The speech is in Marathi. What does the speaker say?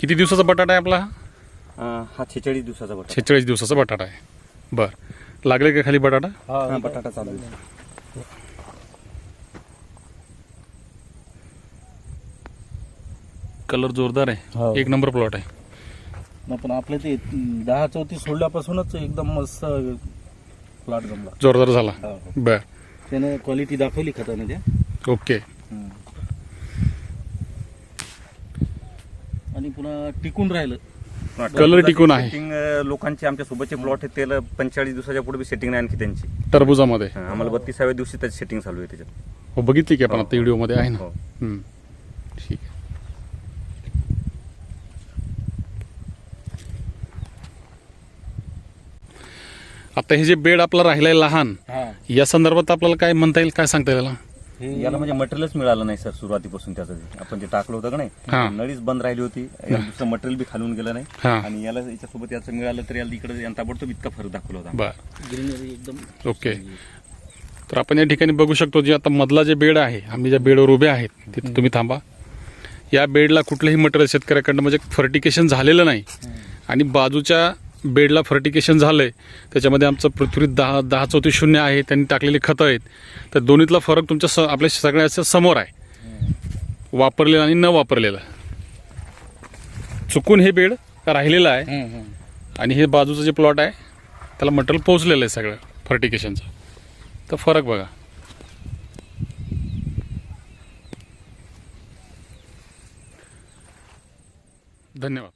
किती दिवसाचा बटाटा आहे आपला? हा? अं, हा छेचाळीस दिवसाचा बटाटा. शेहेचाळीस दिवसाचा बटाटा आहे. बर. लागले का खाली बटाटा? हा बटाटा चालू आहे. कलर जोरदार हो. आहे एक नंबर प्लॉट आहे. पण आपले ते दहा चौतीस सोडल्यापासूनच एकदम मस्त प्लॉट जमला. जोरदार झाला. हो. बर. त्याने क्वालिटी दाखवली खताने त्या ओके आणि पुन्हा टिकून राहिलं. कलर टिकून आहे. सेटिंग लोकांचे आमच्या सोबतचे प्लॉट आहेत त्याला पंचेचाळीस दिवसाच्या पुढे सेटिंग नाही आणखी त्यांची. टरबुजामध्ये. हा, आम्हाला बत्तीसाव्या दिवशी त्याची सेटिंग चालू आहे त्याच्यात. हो बघितली की आपण हो, आता व्हिडिओमध्ये आहे ना? हो. हम्म. ठीक आहे. आता हे जे बेड आपला राहिलाय लहान हा. या संदर्भात आपल्याला काय म्हणता येईल काय सांगता येईल हे याला म्हणजे मटेरियलच मिळालं नाही सर सुरुवातीपासून त्याचं. आपण ते टाकलं होतं का हा. नाही नळीच बंद राहिली होती. याला दुसरं मटेरियल बी खालून गेलं नाही. हा. आणि याला याच्यासोबत याचं मिळालं तर याला इकडे यांना ताबडतोब इतका फरक दाखवला होता. बर. ग्रीनरी एकदम ओके. तर आपण या ठिकाणी बघू शकतो जे आता मधला जे बेड आहे आम्ही ज्या बेडवर उभे आहेत तिथे तुम्ही थांबा. या बेडला कुठलंही मटेरियल शेतकऱ्याकडनं म्हणजे फर्टिकेशन झालेलं नाही. आणि बाजूच्या बेडला फर्टिकेशन झालंय. त्याच्यामध्ये आमचं पृथ्वी दहा दहा चौतीस शून्य आहे त्यांनी टाकलेली खतं आहेत. तर दोन्हीतला फरक तुमच्या स आपल्या सगळ्याच्या समोर आहे. वापरलेला आणि न वापरलेला. चुकून हे बेड राहिलेलं आहे. आणि हे बाजूचं जे प्लॉट आहे त्याला मटेरियल पोहोचलेलं आहे सगळं फर्टिकेशनचं तर फरक बघा. धन्यवाद.